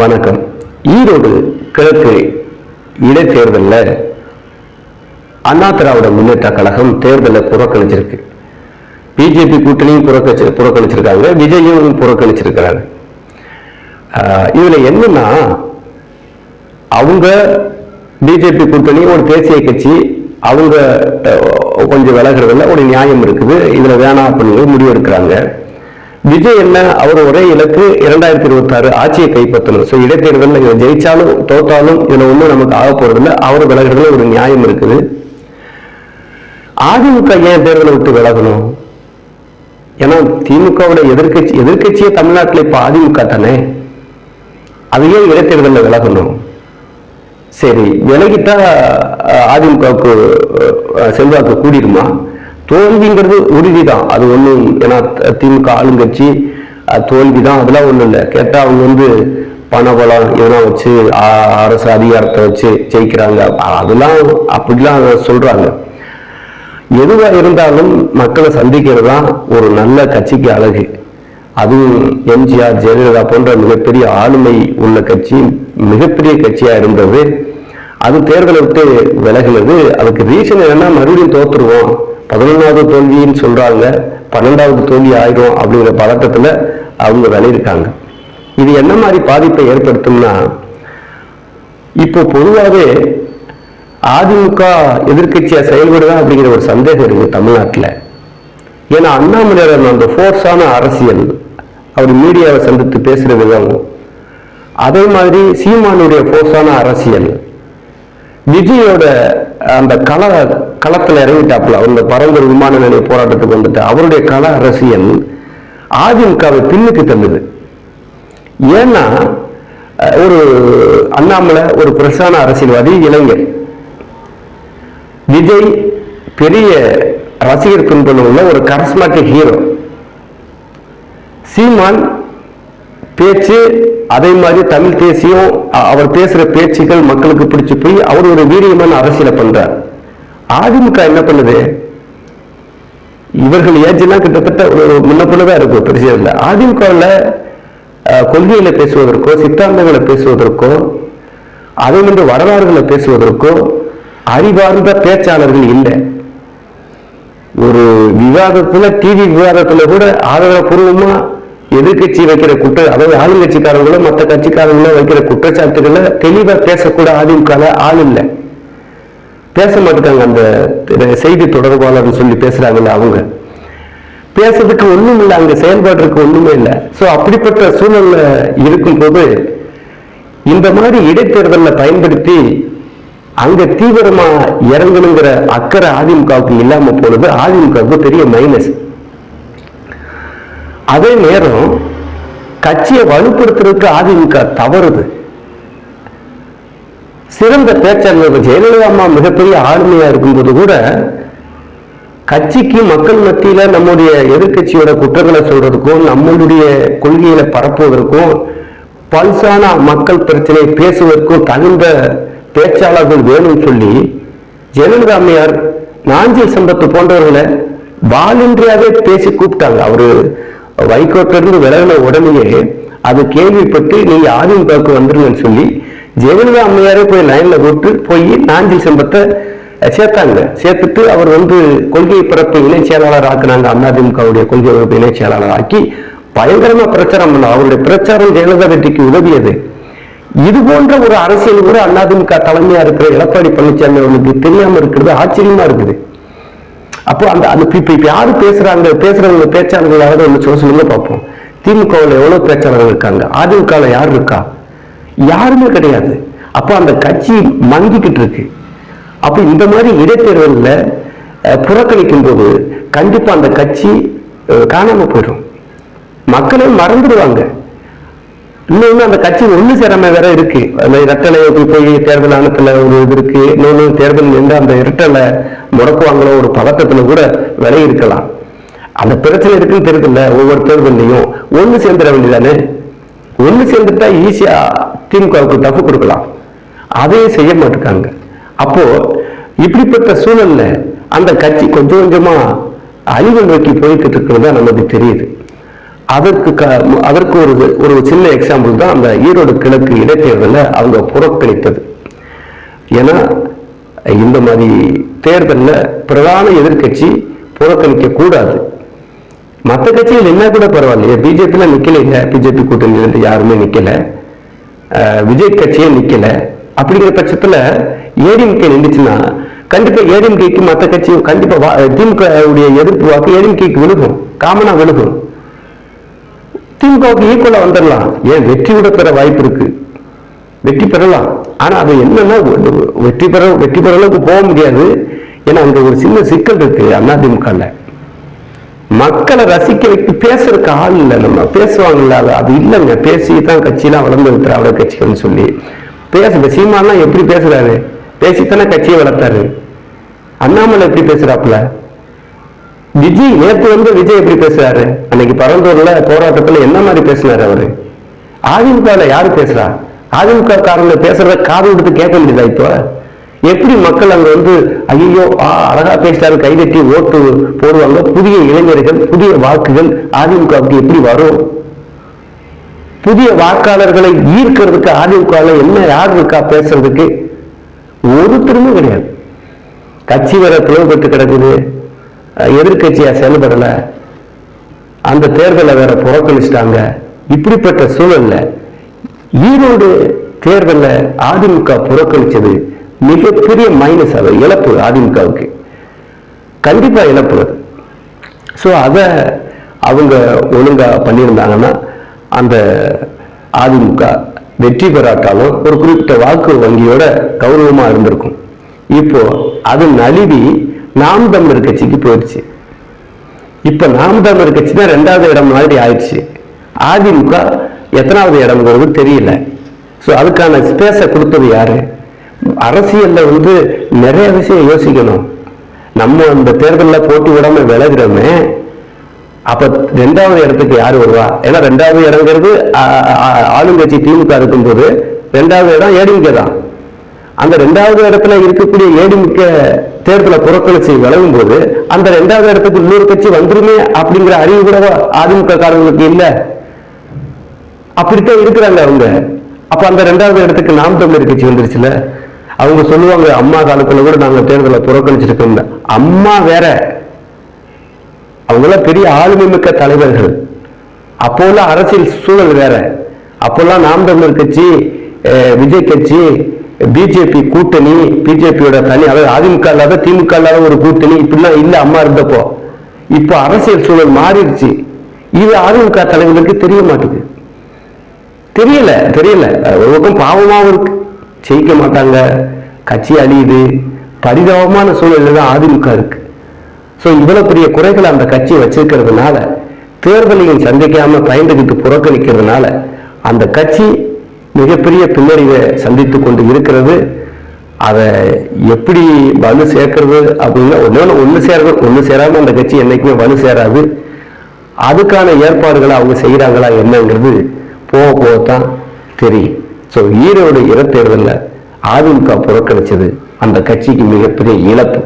வணக்கம். ஈரோடு கிழக்கு இடைத்தேர்தலில் அண்ணா திராவிட முன்னேற்ற கழகம் தேர்தலை புறக்கணிச்சிருக்கு. பிஜேபி கூட்டணியும் புறக்கணிச்சு புறக்கணிச்சிருக்காங்க விஜயும் புறக்கணிச்சிருக்கிறாங்க. இதில் என்னன்னா அவங்க பிஜேபி கூட்டணி ஒரு தேசிய கட்சி அவங்க கொஞ்சம் விலகிறதுல ஒரு நியாயம் இருக்குது. இதில் வேணாம் அப்படின்னு முடிவு எடுக்கிறாங்க விஜய் என்ன? அவர் ஒரே இலக்கு இரண்டாயிரத்தி இருபத்தி ஆறு ஆட்சியை கைப்பற்றணும். ஸோ இடைத்தேர்தலில் இதை ஜெயிச்சாலும் தோத்தாலும் இதுல ஒன்றும் நமக்கு ஆக போறதில்ல. அவர் விலகிறதுல ஒரு நியாயம் இருக்குது. அதிமுக ஏன் தேர்தலை விட்டு விலகணும்? ஏன்னா திமுகவோட எதிர்கட்சி எதிர்கட்சியே தமிழ்நாட்டில் இப்ப அதிமுக தானே. அது ஏன் இடைத்தேர்தலில் விலகணும்? சரி விலகிட்டா அதிமுகவுக்கு செல்வாக்கு கூடிருமா தோல்விங்கிறது உறுதிதான். அது ஒன்றும் ஏன்னா த- திமுக ஆளுங்கட்சி தோல்வி தான் அதெல்லாம் ஒன்றும் இல்லை. கேட்டால் அவங்க வந்து பணபலம் இதெல்லாம் வச்சு அ- அரசு அதிகாரத்தை வச்சு ஜெயிக்கிறாங்க. அதெல்லாம் அப்படிலாம் சொல்கிறாங்க எதுவாக இருந்தாலும் மக்களை சந்திக்கிறது தான் ஒரு நல்ல கட்சிக்கு அழகு. அதுவும் எம்ஜிஆர் ஜெயலலிதா போன்ற மிகப்பெரிய ஆளுமை உள்ள கட்சி மிகப்பெரிய கட்சியாக இருந்தது. அது தேர்தலை விட்டு விலகினது. அதுக்கு ரீசன் என்னன்னா மறுபடியும் தோத்துருவோம். பதினொன்றாவது தோல்வின்னு சொல்கிறாங்க பன்னெண்டாவது தோல்வி ஆயிரும் அப்படிங்கிற பதட்டத்தில் அவங்க விளையிருக்காங்க. இது என்ன மாதிரி பாதிப்பை ஏற்படுத்தும்னா இப்போ பொதுவாகவே அதிமுக எதிர்கட்சியாக செயல்படுதா அப்படிங்கிற ஒரு சந்தேகம் இருக்கு தமிழ்நாட்டில். ஏன்னா அண்ணாமலையார் அந்த ஃபோர்ஸான அரசியல் அவர் மீடியாவை சந்தித்து பேசுகிற விதம் அதே மாதிரி சீமானுடைய ஃபோர்ஸான அரசியல் விஜயோட அந்த கள களத்தில் இறங்கிட்டாப்புல. அந்த பரந்தூர் விமான நிலைய போராட்டத்துக்கு வந்துட்டு அவருடைய கள அரசியல் அதிமுகவை பின்னுக்கு தள்ளுது. ஏன்னா ஒரு அண்ணாமலை ஒரு பிரசான அரசியல்வாதி இளைஞர். விஜய் பெரிய ரசிகர் பின்புலம் உள்ள ஒரு கரஸ்மாட்டிக் ஹீரோ சீமான் பேச்சு அதே மாதிரி தமிழ் தேசியம் அவர் பேசுற பேச்சுகள் மக்களுக்கு பிடிச்சு போய் அவர் ஒரு வீரியமான அரசியலை பண்ணுறார் அதிமுக என்ன பண்ணுது? இவர்கள் ஏஜெல்லாம் கிட்டத்தட்ட ஒரு முன்ன பின்னதான் இருக்கும் பெருசா இல்லை. அதிமுகவில் கொள்கையில பேசுவதற்கோ சித்தாந்தங்களை பேசுவதற்கோ அதை வந்து வரலாறுகளை பேசுவதற்கோ அறிவார்ந்த பேச்சாளர்கள் இல்லை. ஒரு விவாதத்துல டிவி விவாதத்துல கூட ஆதாரபூர்வமா எதிர்க்கட்சி வைக்கிற குற்ற அதாவது ஆளுங்கட்சிக்காரங்களும் மற்ற கட்சிக்காரங்களும் வைக்கிற குற்றச்சாட்டுகளை தெளிவா பேசக்கூட அதிமுக ஆள் இல்லை. பேச மாட்டாங்க அந்த செய்தி தொடர்பாளர்னு சொல்லி பேசுறாங்கல்ல அவங்க. பேசுறதுக்கு ஒண்ணும் இல்லை அங்க செயல்பாடுறதுக்கு ஒண்ணுமே இல்லை. ஸோ அப்படிப்பட்ட சூழல்ல இருக்கும்போது இந்த மாதிரி இடைத்தேர்தலில் பயன்படுத்தி அங்க தீவிரமா இறங்கணுங்கிற அக்கறை அதிமுகவுக்கு இல்லாம போனது அதிமுகவுக்கு பெரிய மைனஸ் அதே நேரம் கட்சியை வலுப்படுத்துறதுக்கு அதிமுக தவறுது. சிறந்த பேச்சாளர் ஜெயலலிதா அம்மா மிகப்பெரிய ஆளுமையா இருக்கும்போது கூட கட்சிக்கு மக்கள் மத்தியில நம்முடைய எதிர்க்கட்சியோட குற்றங்களை சொல்றதுக்கும் நம்மளுடைய கொள்கைகளை பரப்புவதற்கும் பல்சான மக்கள் பிரச்சனையை பேசுவதற்கும் தகுந்த பேச்சாளர்கள் வேணும்னு சொல்லி ஜெயலலிதா அம்மையார் நாஞ்சில் சம்பத்து போன்றவர்களை வாலண்டியாவே பேசி கூப்பிட்டாங்க. அவரு வைகோட்டிலிருந்து விலகின உடனேயே அது கேள்விப்பட்டு நீங்க ஆதிமுகவுக்கு வந்துருங்கன்னு சொல்லி ஜெயலலிதா அம்மையாரே போய் லைன்ல போட்டு போய் நாஞ்சில் சம்பத்தை சேர்த்தாங்க. சேர்த்துட்டு அவர் வந்து கொள்கை பிறப்பு இணைச் செயலாளர் ஆக்குனாங்க அதிமுகவுடைய கொள்கை பிறப்பு இணைச் செயலாளர் ஆக்கி பயங்கரமா பிரச்சாரம் பண்ண அவருடைய பிரச்சாரம் ஜெயலலிதா வெற்றிக்கு உதவியது. இது போன்ற ஒரு அரசியல் கூட அதிமுக தலைமையா இருக்கிற எடப்பாடி பழனிசாமி அவனுக்கு தெரியாம இருக்கிறது ஆச்சரியமா இருக்குது. அப்போ அந்த அந்த இப்ப இப்ப யாரு பேசுறாங்க பேசுறவங்க பேச்சாளர்களாவது ஒன்று சொல்ல சொல்லுங்க பார்ப்போம். திமுகவில் எவ்வளவு பேச்சாளர்கள் இருக்காங்க? அதிமுகவில் யார் இருக்கா? யாருமே கிடையாது. அப்போ அந்த கட்சி மங்கிக்கிட்டு இருக்கு. அப்போ இந்த மாதிரி இடைத்தேர்தலில் புறக்கணிக்கும் போது கண்டிப்பாக அந்த கட்சி காணாமல் போயிடும். மக்களே மறந்துடுவாங்க. இன்னொன்று அந்த கட்சி ஒன்று சேராம வேற இருக்கு. அந்த இரட்டலை போய் போய் தேர்தல் ஆணையத்துல ஒரு இது இருக்கு. இன்னொன்று தேர்தல் நின்று அந்த இரட்டலை முடக்குவாங்களோ ஒரு பதட்டத்துல கூட விலை இருக்கலாம். அந்த பிரச்சனை இருக்குன்னு தெரியல ஒவ்வொரு தேர்தலையும் ஒன்று சேர்ந்துட வேண்டியதானே? ஒன்று சேர்ந்துட்டா ஈஸியா திமுகவுக்கு டஃப் கொடுக்கலாம். அதையும் செய்ய மாட்டிருக்காங்க அப்போ இப்படிப்பட்ட சூழல்ல அந்த கட்சி கொஞ்சம் கொஞ்சமா அழிவு நோக்கி போய்கிட்டு இருக்கிறது தான் நமக்கு தெரியுது. அதற்கு க அதற்கு ஒரு ஒரு சின்ன எக்ஸாம்பிள் தான் அந்த ஈரோடு கிழக்கு இடைத்தேர்தலில் அவங்க புறக்கணித்தது. ஏன்னா இந்த மாதிரி தேர்தலில் பிரதான எதிர்க்கட்சி புறக்கணிக்க கூடாது. மற்ற கட்சிகள் என்ன கூட பரவாயில்லையே. பிஜேபியில் நிற்கலைங்க பிஜேபி கூட்டணியிலிருந்து யாருமே நிற்கலை விஜய் கட்சியே நிக்கல. அப்படிங்கிற பட்சத்துல ஏடிஎம்கே நின்றுச்சுன்னா கண்டிப்பா ஏடிஎம்கேக்கு மற்ற கட்சியும் கண்டிப்பா திமுக உடைய எதிர்ப்பு வாக்கு ஏடிஎம்கேக்கு விழுகும். காமனா விழுகும். திமுகவுக்கு ஈக்குவலா வந்துடலாம் ஏன் வெற்றி கூட பெற வாய்ப்பு இருக்கு? வெற்றி பெறலாம். ஆனா அது என்னன்னா வெற்றி பெற வெற்றி பெற அளவுக்கு போக முடியாது. ஏன்னா அங்க ஒரு சின்ன சிக்கல் இருக்கு அதிமுகல மக்களை ரசிக்க வைத்து பேசுறதுக்கு ஆள் இல்லை. நம்ம பேசுவாங்கல்ல அது அது இல்லைங்க. பேசி தான் கட்சியெல்லாம் வளர்ந்து திராவிட கட்சிகள்னு சொல்லி. பேச சீமான்லாம் எப்படி பேசுறாரு? பேசித்தானே கட்சியை வளர்த்தாரு. அண்ணாமலை எப்படி பேசுறாப்புல? விஜய் நேற்று வந்து விஜய் எப்படி பேசுறாரு? அன்னைக்கு பரந்தூர்ல போராட்டத்துல என்ன மாதிரி பேசினாரு அவரு? அதிமுகல யாரு பேசுறா? அதிமுக காரங்க பேசுறத காது கொடுத்து கேட்க முடியுதா இப்போ? எப்படி மக்கள் அங்க வந்து ஐயோ அழகா பேசிட்டாரு கைதட்டி ஓட்டு போடுவாங்க புதிய இளைஞர்கள் புதிய வாக்குகள் அதிமுகவுக்கு எப்படி வரும்? புதிய வாக்காளர்களை ஈர்க்கிறதுக்கு அதிமுகவில் என்ன யார் இருக்கா பேசுறதுக்கு? ஒருத்தருமே கிடையாது. கட்சி வேற பிளவுபட்டு கிடக்குது. எதிர்கட்சியா செயல்படல. அந்த தேர்தலை வேற புறக்கணிச்சிட்டாங்க. இப்படிப்பட்ட சூழல்ல ஈரோடு தேர்தலில் அதிமுக புறக்கணிச்சது. மிகப்பெரிய மைனஸ் அது இழப்பு அதிமுகவுக்கு. கண்டிப்பாக இழப்பு அது. ஸோ அதை அவங்க ஒழுங்காக பண்ணியிருந்தாங்கன்னா அந்த அதிமுக வெற்றி பெறாட்டாலும் ஒரு குறிப்பிட்ட வாக்கு வங்கியோட கௌரவமாக இருந்திருக்கும். இப்போ அது நழுவி நாம் தமிழர் கட்சிக்கு போயிடுச்சு. இப்போ நாம் தமிழர் கட்சி தான் ரெண்டாவது இடம் மாதிரி ஆயிடுச்சு. அதிமுக எத்தனாவது இடம்ங்கிறது தெரியல. ஸோ அதுக்கான ஸ்பேஸை கொடுத்தது யாரு? அரசியல்ல வந்து நிறைய விஷயம் யோசிக்கணும். நம்ம அந்த தேர்தலில் போட்டி விடாம விலகிறோமே அப்ப ரெண்டாவது இடத்துக்கு யார் வருவா? ஏன்னா ரெண்டாவது இடங்கிறது ஆளுங்கட்சி திமுக இருக்கும்போது ரெண்டாவது இடம் ஏடிமிக்க தான். அந்த ரெண்டாவது இடத்துல இருக்கக்கூடிய ஏடிமிக்க தேர்தலை புறக்கணிச்சு விலகும் போது அந்த ரெண்டாவது இடத்துக்கு இன்னொரு கட்சி வந்துருமே அப்படிங்கிற அறிவு கூட அதிமுக காரங்களுக்கு இல்லை. அப்படித்தான் இருக்கிறாங்க அவங்க. அப்ப அந்த ரெண்டாவது இடத்துக்கு நாம் தமிழர் கட்சி வந்துருச்சுல அவங்க சொல்லுவாங்க அம்மா காலத்தில் கூட நாங்கள் தேர்தலை புறக்கணிச்சிருக்கோம் அம்மா வேற. அவங்களாம் பெரிய ஆளுமை மிக்க தலைவர்கள். அப்போல்லாம் அரசியல் சூழல் வேற. அப்போல்லாம் நாம் தமிழர் கட்சி விஜய் கட்சி பிஜேபி கூட்டணி பிஜேபியோட தனி அதாவது அதிமுக இல்லாத திமுக இல்லாத ஒரு கூட்டணி இப்படிலாம் இல்லை அம்மா இருந்தப்போ. இப்போ அரசியல் சூழல் மாறிடுச்சு. இது அதிமுக தலைவர்களுக்கு தெரிய மாட்டேங்குது தெரியல தெரியல. ஒரு பக்கம் பாவமாகவும் இருக்கு. ஜெயிக்க மாட்டாங்க. கட்சி அழியுது. பரிதாபமான சூழலில் தான் அதிமுக இருக்கு. ஸோ இவ்வளோ பெரிய குறைகளை அந்த கட்சி வச்சிருக்கிறதுனால தேர்தலையும் சந்திக்காம பயந்துகிட்டு புறக்கணிக்கிறதுனால அந்த கட்சி மிகப்பெரிய பின்னடைவை சந்தித்து கொண்டு இருக்கிறது. அதை எப்படி வலு சேர்க்கறது அப்படின்னா ஒன்று ஒன்று சேர்றது ஒன்று சேராமல் அந்த கட்சி என்றைக்குமே வலு சேராது. அதுக்கான ஏற்பாடுகளை அவங்க செய்கிறாங்களா என்னங்கிறது போக போகத்தான் தெரியும். ஸோ ஈரோடு இடைத்தேர்தலில் அதிமுக புறக்கணிச்சது அந்த கட்சிக்கு மிகப்பெரிய இழப்பு.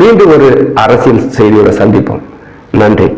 மீண்டும் ஒரு அரசியல் செய்தியோட சந்திப்போம். நன்றி.